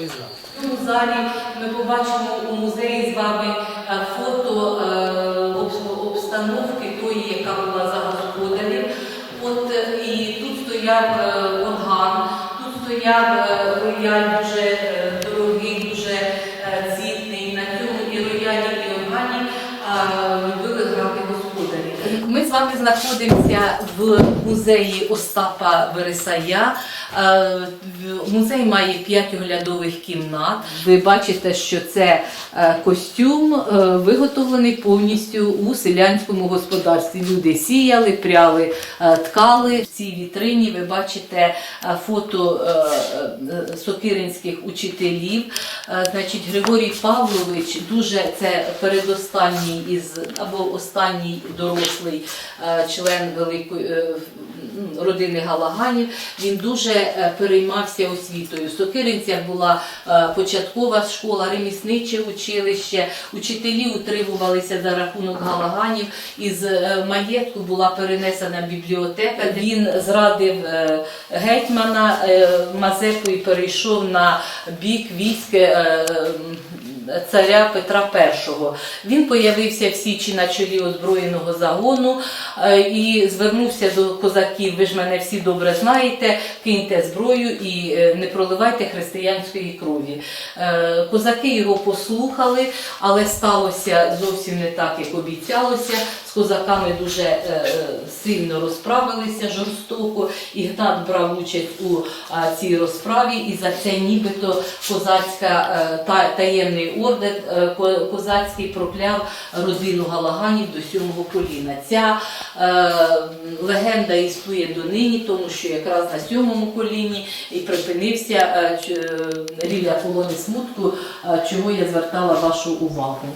Вы знали. В цьому залі ми побачимо у музеї з вами е, фото е, обстановки тої, яка була за господарів. От е, і тут стояв орган, тут стояв рояль дуже дорогий, дуже цінний. На цьому і роялі, і органі любили грати господарі. Ми з вами знаходимося в музеї Остапа Вересая. Музей має п'ять оглядових кімнат. Ви бачите, що це е, костюм е, виготовлений повністю у селянському господарстві. Люди сіяли, пряли, е, ткали. В цій вітрині ви бачите фото сокиринських учителів. Значить, Григорій Павлович дуже це передостанній із або останній дорослий член великої родини Галаганів. Він дуже переймався освітою. В Сокиринцях була е, початкова школа, ремісниче училище. Учителі утримувалися за рахунок Галаганів. Із е, маєтку була перенесена бібліотека. Він зрадив е, гетьмана Мазепу і перейшов на бік військ. Царя Петра І. Він появився в Січі на чолі озброєного загону е, і звернувся до козаків. Ви ж мене всі добре знаєте, киньте зброю і е, не проливайте християнської крові. Е, Козаки його послухали, але сталося зовсім не так, як обіцялося. З козаками дуже сильно розправилися жорстоко. Ігнат брав участь у цій розправі, і за це нібито козацька та, таємний орден е, козацький прокляв родину Галаганів до сьомого коліна. Ця е, легенда існує донині, тому що якраз на сьомому коліні і припинився е, ч- е, рілля колони смутку, е, чого я звертала вашу увагу.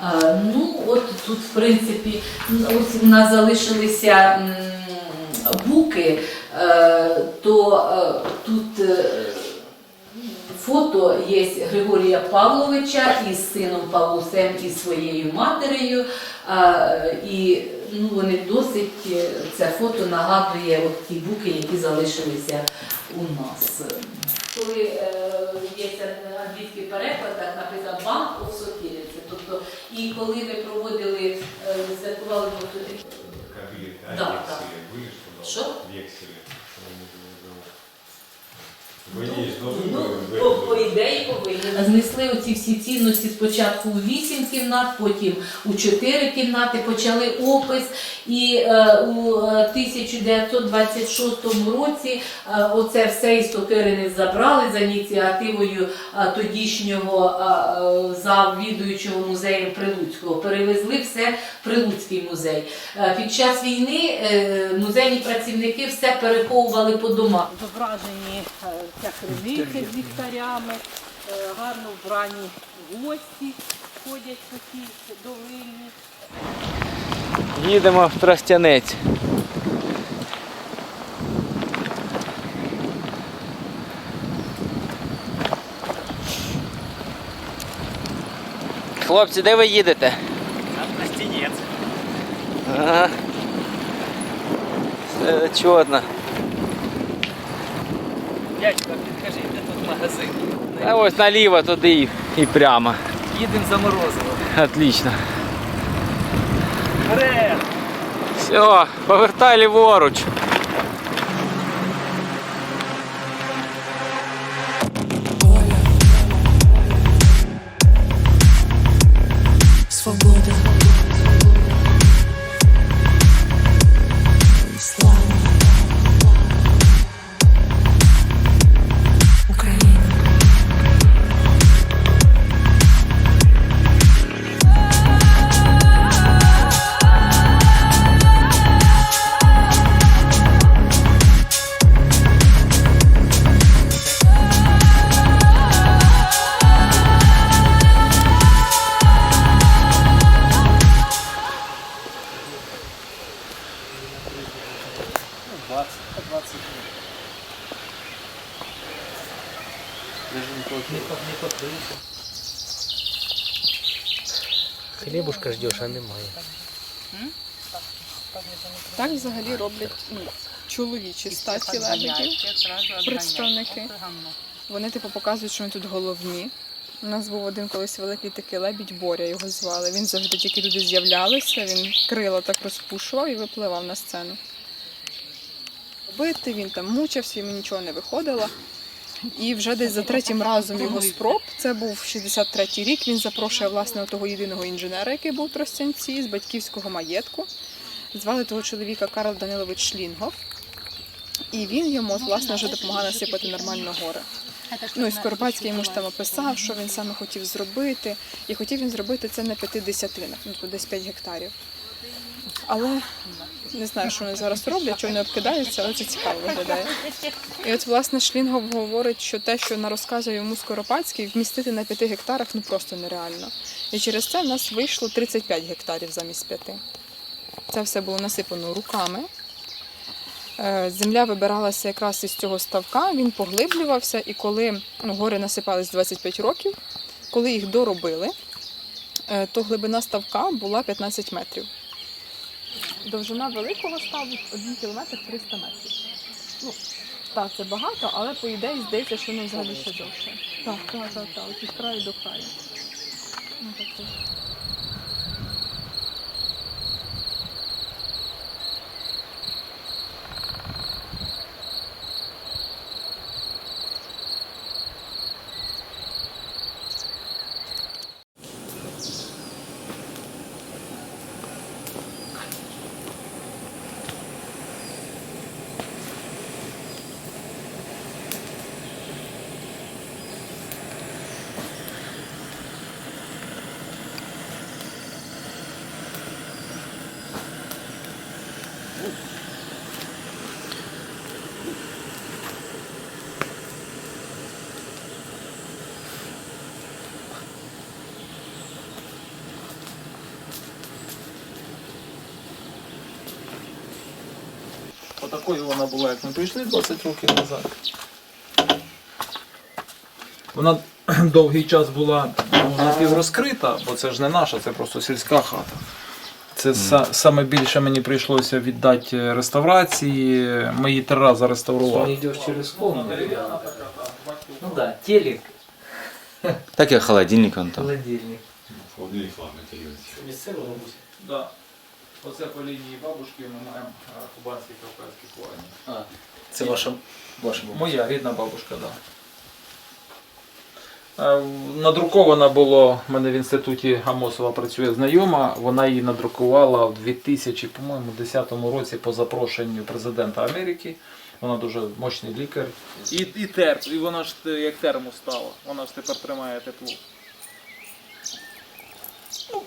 Е, Ну, от тут, в принципі, ось у нас залишилися буки, е, то е, тут е, фото є Григорія Павловича із сином Павлусем і своєю матерею. І ну, вони досить, е, це фото нагадує от ті буки, які залишилися у нас. Коли е, є англійський переклад, так написано of Sokirice. Тобто, і коли ми проводили, е, святкували Копии, Ну, по, в по этом ідеї повинні. Знесли оці всі цінності спочатку у вісім кімнат, потім у чотири кімнати, почали опис. І е, у е, 1926 році е, оце все із Сокирини забрали за ініціативою е, тодішнього е, е, завідуючого музеєм Прилуцького. Перевезли все в Прилуцький музей. Е, під час війни е, музейні працівники все переховували по домах. зображені е, ця криниця з ліхтарями, е, гарно вбрані гості ходять такі довинні. Їдемо в Тростянець. Хлопці, де ви їдете? На стінець. Ага. Все чудно. Дядько, підкажи, де тут магазин? Та ось наліво туди і, і прямо. Їдемо за морозиво. Отлично. Вперед! Все, повертай ліворуч. Хлібушка ждеш, а немає. Так взагалі роблять ну, чоловічі статі лебедів, представники. Вони типу показують, що вони тут головні. У нас був один колись великий такий лебідь Боря, його звали. Він завжди тільки люди з'являлися, він крила так розпушував і випливав на сцену. Бити, він там мучився, йому нічого не виходило. І вже десь за третім разом його спроб, це був 63-й рік, він запрошує власне того єдиного інженера, який був в Тростянці, з батьківського маєтку. Звали того чоловіка Карл Данилович Шлінгов. І він йому власне вже допомагав насипати нормально гори. Ну і Скоропадський йому ж там описав, що він саме хотів зробити. І хотів він зробити це на п'яти десятинах, ну десь 5 гектарів. Але не знаю, що вони зараз роблять, чого не обкидаються, але це цікаво виглядає. І от власне Шлінгов говорить, що те, що на розказує йому Скоропадський, вмістити на 5 гектарах ну просто нереально. І через це в нас вийшло 35 гектарів замість 5. Це все було насипано руками. Е, Земля вибиралася якраз із цього ставка, він поглиблювався, і коли ну, гори насипались 25 років, коли їх доробили, е, то глибина ставка була 15 метрів. Довжина великого ставу 1 кілометр 300 метрів. Ну, так, це багато, але по ідеї здається, що воно взагалі ще довше. Так, так, так, так, від краю до краю. Ну, так, Отакою вона була, як ми прийшли 20 років назад. Вона довгий час була ну, напіврозкрита, бо це ж не наша, це просто сільська хата. Це са- саме більше мені прийшлося віддати реставрації. Ми її три рази реставрували. идешь через комнату. Ну да, телек, Так як холодильник он там. холодильник. Холодильник ладно, мабуть. Да. Оце по лінії бабушки ми маємо е, кубанський кавказький. А, це ваша, ваша мама. Моя рідна бабушка, так. Да. Е, Надрукована було, в мене в інституті Амосова працює знайома, вона її надрукувала в 2000, по-моєму, 10 році по запрошенню президента Америки. Вона дуже мощний лікар. І, і терп, і вона ж як терму стала. Вона ж тепер тримає тепло. Ну,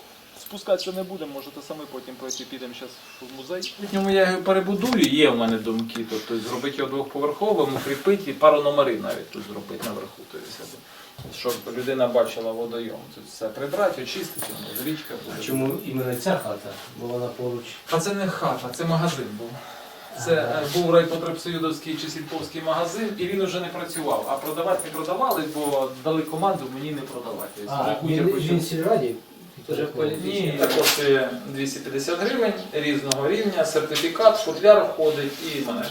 спускатися не будемо, можете самі потім пройти, підемо зараз в музей. Ну, я його перебудую, є в мене думки. Тобто зробити його двохповерховим, укріпити і пару номерів навіть тут зробити наверху. Тобто, щоб людина бачила водойом. Тобто все прибрати, очистити, річка буде. Чому іменно ця хата? Бо вона поруч. А це не хата, це магазин був. Це е, був райпотребсоюдовський чи сільповський магазин, і він вже не працював. А продавати не продавали, бо дали команду мені не продавати. А, він, він сільраді? Ні, так коштує 250 гривень різного рівня, сертифікат, футляр входить і монета.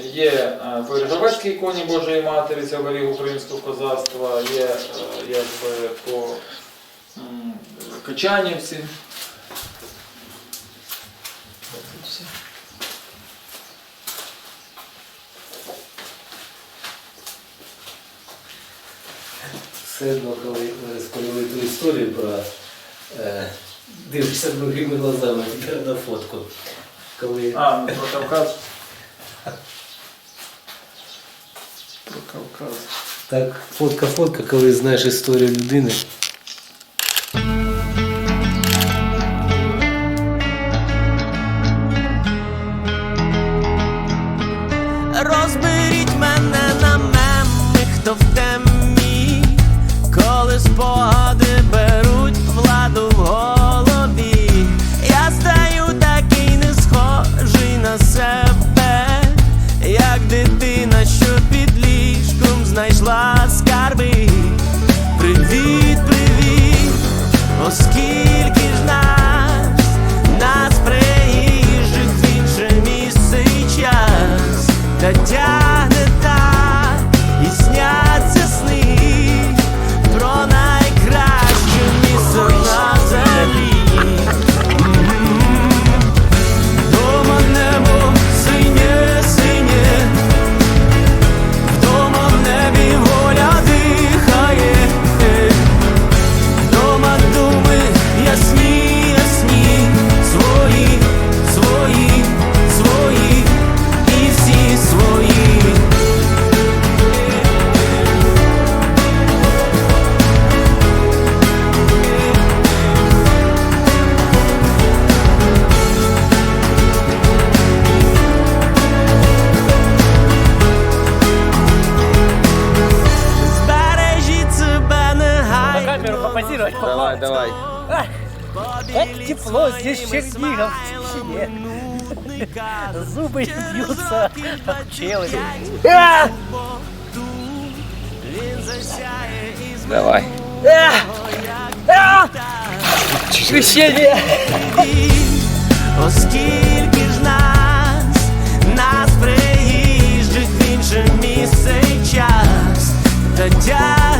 Є е, іконі Божої Матері, це оберіг українського козацтва, є е, якби по Качанівці. Все одно, коли ви розповіли ту історію про е, дивишся другими глазами тепер на фотку. Коли А, ну, про Кавказ. Про Кавказ. так фотка-фотка, коли знаєш історію людини. Спогади беруть Черниговск Зубы бьются в челюсть. Давай. Веселье! Оскільки ж нас, нас приїжджуть в інше місце час, та дядь.